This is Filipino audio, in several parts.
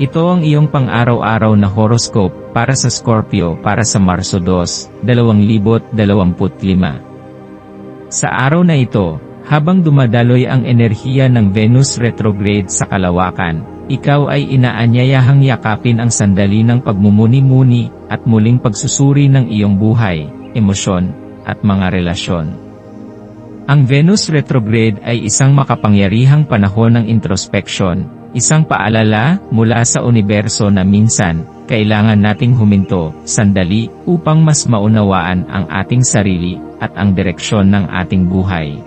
Ito ang iyong pang-araw-araw na horoscope para sa Scorpio para sa Marso 2, 2025. Sa araw na ito, habang dumadaloy ang enerhiya ng Venus retrograde sa kalawakan, ikaw ay inaanyayahang yakapin ang sandali ng pagmumuni-muni at muling pagsusuri ng iyong buhay, emosyon, at mga relasyon. Ang Venus retrograde ay isang makapangyarihang panahon ng introspection, Isang paalala mula sa universo na minsan, kailangan nating huminto, sandali, upang mas maunawaan ang ating sarili, at ang direksyon ng ating buhay.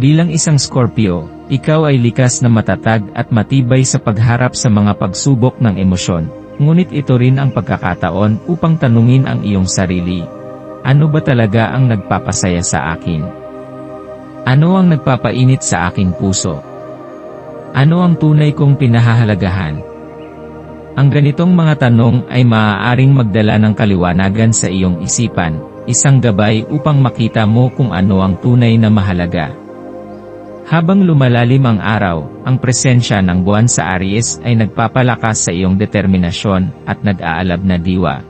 Bilang isang Scorpio, ikaw ay likas na matatag at matibay sa pagharap sa mga pagsubok ng emosyon, ngunit ito rin ang pagkakataon upang tanungin ang iyong sarili. Ano ba talaga ang nagpapasaya sa akin? Ano ang nagpapainit sa aking puso? Ano ang tunay kong pinahahalagahan? Ang ganitong mga tanong ay maaaring magdala ng kaliwanagan sa iyong isipan, isang gabay upang makita mo kung ano ang tunay na mahalaga. Habang lumalalim ang araw, ang presensya ng buwan sa Aries ay nagpapalakas sa iyong determinasyon at nag-aalab na diwa.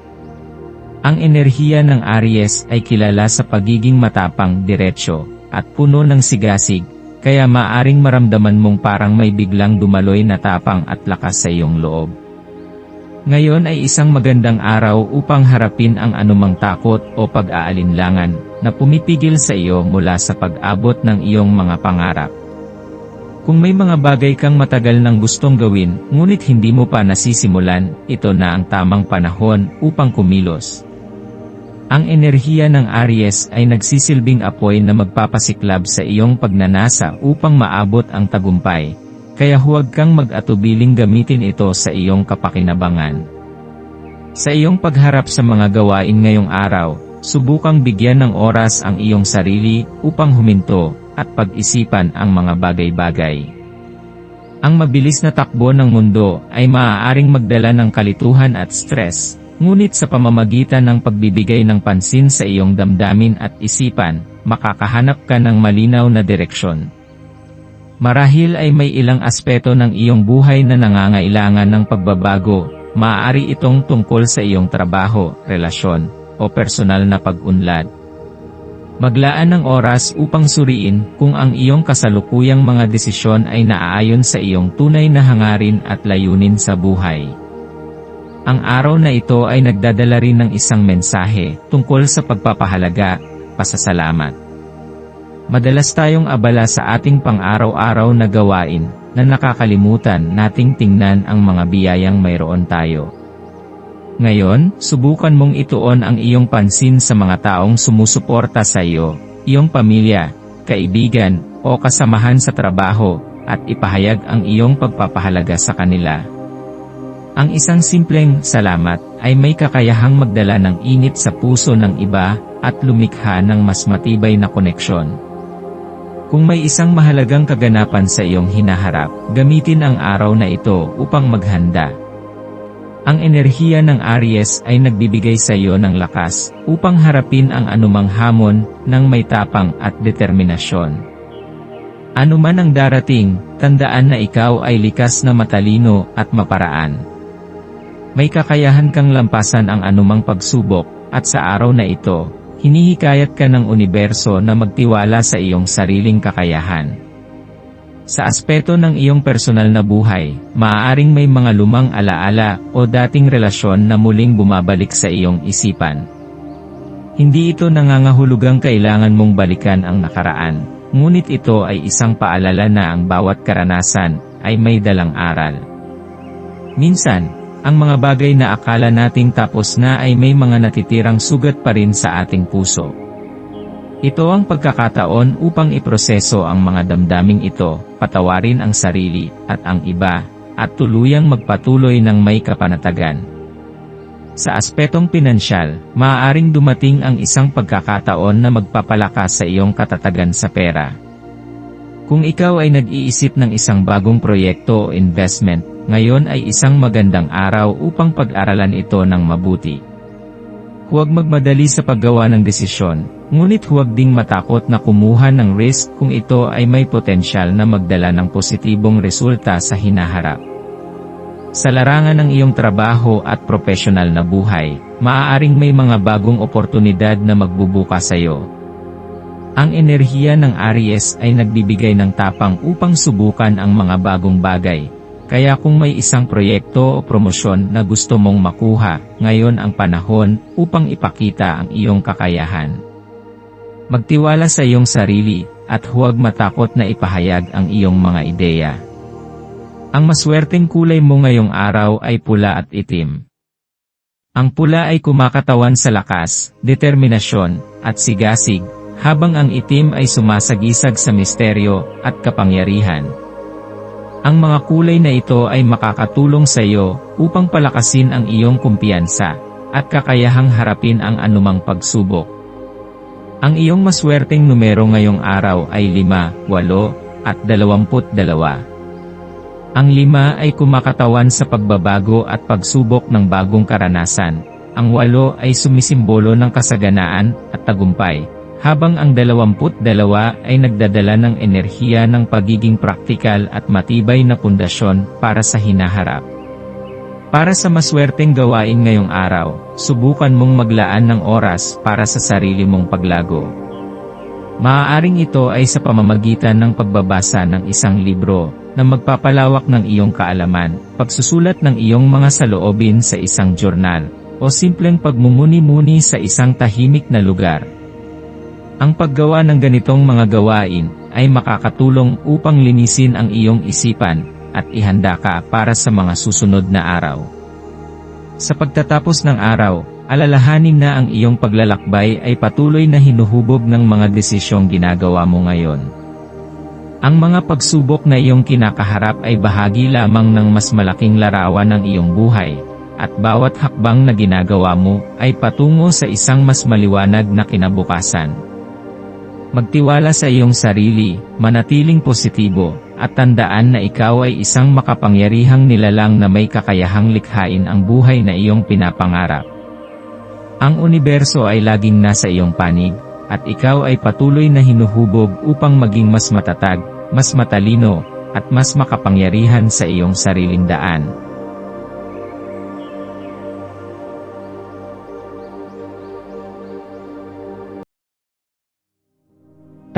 Ang enerhiya ng Aries ay kilala sa pagiging matapang, diretsyo, at puno ng sigasig, kaya maaring maramdaman mong parang may biglang dumaloy na tapang at lakas sa iyong loob. Ngayon ay isang magandang araw upang harapin ang anumang takot o pag-aalinlangan na pumipigil sa iyo mula sa pag-abot ng iyong mga pangarap. Kung may mga bagay kang matagal nang gustong gawin, ngunit hindi mo pa nasisimulan, ito na ang tamang panahon upang kumilos. Ang enerhiya ng Aries ay nagsisilbing apoy na magpapasiklab sa iyong pagnanasa upang maabot ang tagumpay. Kaya huwag kang mag-atubiling gamitin ito sa iyong kapakinabangan. Sa iyong pagharap sa mga gawain ngayong araw, subukang bigyan ng oras ang iyong sarili upang huminto at pag-isipan ang mga bagay-bagay. Ang mabilis na takbo ng mundo ay maaaring magdala ng kalituhan at stress, Ngunit sa pamamagitan ng pagbibigay ng pansin sa iyong damdamin at isipan, makakahanap ka ng malinaw na direksyon. Marahil ay may ilang aspeto ng iyong buhay na nangangailangan ng pagbabago, maaari itong tungkol sa iyong trabaho, relasyon, o personal na pag-unlad. Maglaan ng oras upang suriin kung ang iyong kasalukuyang mga desisyon ay naaayon sa iyong tunay na hangarin at layunin sa buhay. Ang araw na ito ay nagdadala rin ng isang mensahe tungkol sa pagpapahalaga, pasasalamat. Madalas tayong abala sa ating pang-araw-araw na gawain na nakakalimutan nating tingnan ang mga biyayang mayroon tayo. Ngayon, subukan mong ituon ang iyong pansin sa mga taong sumusuporta sa iyo, iyong pamilya, kaibigan, o kasamahan sa trabaho, at ipahayag ang iyong pagpapahalaga sa kanila. Ang isang simpleng salamat ay may kakayahang magdala ng init sa puso ng iba at lumikha ng mas matibay na koneksyon. Kung may isang mahalagang kaganapan sa iyong hinaharap, gamitin ang araw na ito upang maghanda. Ang enerhiya ng Aries ay nagbibigay sa iyo ng lakas upang harapin ang anumang hamon ng may tapang at determinasyon. Ano man ang darating, tandaan na ikaw ay likas na matalino at maparaan. May kakayahan kang lampasan ang anumang pagsubok, at sa araw na ito, hinihikayat ka ng universo na magtiwala sa iyong sariling kakayahan. Sa aspeto ng iyong personal na buhay, maaaring may mga lumang alaala o dating relasyon na muling bumabalik sa iyong isipan. Hindi ito nangangahulugang kailangan mong balikan ang nakaraan, ngunit ito ay isang paalala na ang bawat karanasan ay may dalang aral. Minsan, ang mga bagay na akala nating tapos na ay may mga natitirang sugat pa rin sa ating puso. Ito ang pagkakataon upang iproseso ang mga damdaming ito, patawarin ang sarili, at ang iba, at tuluyang magpatuloy ng may kapanatagan. Sa aspetong pinansyal, maaaring dumating ang isang pagkakataon na magpapalakas sa iyong katatagan sa pera. Kung ikaw ay nag-iisip ng isang bagong proyekto o investment, ngayon ay isang magandang araw upang pag-aralan ito ng mabuti. Huwag magmadali sa paggawa ng desisyon, ngunit huwag ding matakot na kumuha ng risk kung ito ay may potensyal na magdala ng positibong resulta sa hinaharap. Sa larangan ng iyong trabaho at profesional na buhay, maaaring may mga bagong oportunidad na magbubuka sa iyo. Ang enerhiya ng Aries ay nagbibigay ng tapang upang subukan ang mga bagong bagay, kaya kung may isang proyekto o promosyon na gusto mong makuha, ngayon ang panahon upang ipakita ang iyong kakayahan. Magtiwala sa iyong sarili, at huwag matakot na ipahayag ang iyong mga ideya. Ang maswerteng kulay mo ngayong araw ay pula at itim. Ang pula ay kumakatawan sa lakas, determinasyon, at sigasig, habang ang itim ay sumasagisag sa misteryo at kapangyarihan. Ang mga kulay na ito ay makakatulong sa iyo upang palakasin ang iyong kumpiyansa at kakayahang harapin ang anumang pagsubok. Ang iyong maswerteng numero ngayong araw ay 5, 8, at 22. Ang 5 ay kumakatawan sa pagbabago at pagsubok ng bagong karanasan. Ang 8 ay sumisimbolo ng kasaganaan at tagumpay habang ang 22 ay nagdadala ng enerhiya ng pagiging praktikal at matibay na pundasyon para sa hinaharap. Para sa maswerteng gawain ngayong araw, subukan mong maglaan ng oras para sa sarili mong paglago. Maaaring ito ay sa pamamagitan ng pagbabasa ng isang libro, na magpapalawak ng iyong kaalaman, pagsusulat ng iyong mga saloobin sa isang journal, o simpleng pagmumuni-muni sa isang tahimik na lugar. Ang paggawa ng ganitong mga gawain ay makakatulong upang linisin ang iyong isipan at ihanda ka para sa mga susunod na araw. Sa pagtatapos ng araw, alalahanin na ang iyong paglalakbay ay patuloy na hinuhubog ng mga desisyong ginagawa mo ngayon. Ang mga pagsubok na iyong kinakaharap ay bahagi lamang ng mas malaking larawan ng iyong buhay, at bawat hakbang na ginagawa mo ay patungo sa isang mas maliwanag na kinabukasan. Magtiwala sa iyong sarili, manatiling positibo, at tandaan na ikaw ay isang makapangyarihang nilalang na may kakayahang likhain ang buhay na iyong pinapangarap. Ang universo ay laging nasa iyong panig, at ikaw ay patuloy na hinuhubog upang maging mas matatag, mas matalino, at mas makapangyarihan sa iyong sariling daan.